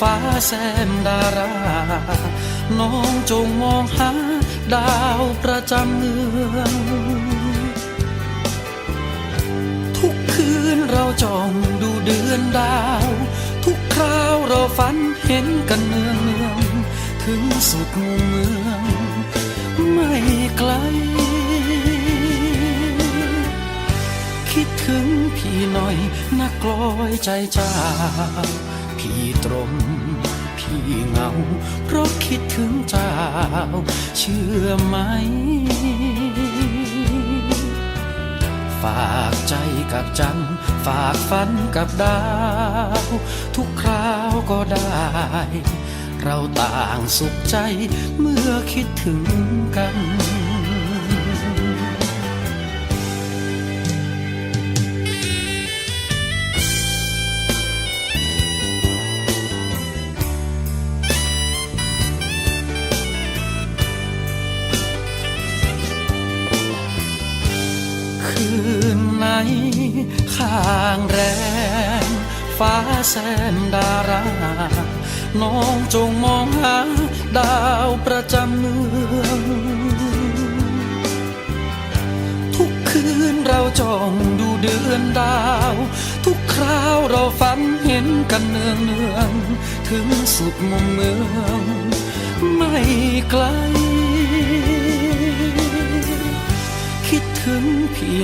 ฟ้าแซมดารา น้องจงมองหาดาวประจำเมือง ทุกคืนเราจ้องดูเดือนดาว ทุกคราวเราฝันเห็นกันเนืองเนืองถึงสุดมุมเมือง ไม่ไกล คิดถึงพี่หน่อยนักกลอยใจจ้า พี่ตรม พี่เหงา เพราะคิดถึงเจ้า เชื่อไหม ฝากใจกับจันฝากฝันกับดาว ทุกคราวก็ได้ เราต่างสุขใจเมื่อคิดถึงกัน ข้างแรมฟ้าแซมดารา น้องจงมองหาดาวประจำเมือง ทุกคืนเราจ้องดูเดือนดาว ทุกคราวเราฝันเห็นกันเนืองเนืองๆถึงสุดมุมเมือง ไม่ไกล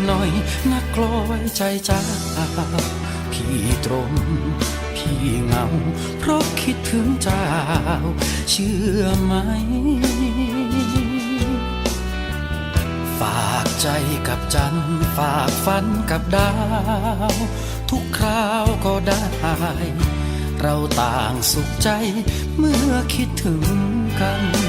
หน่อยนักกลอยใจจ้าพี่ตรงพี่เงา เพราะคิดถึงเจ้า เชื่อไหม ฝากใจกับจัน ฝากฝันกับดาว ทุกคราวก็ได้ เราต่างสุขใจเมื่อคิดถึงกัน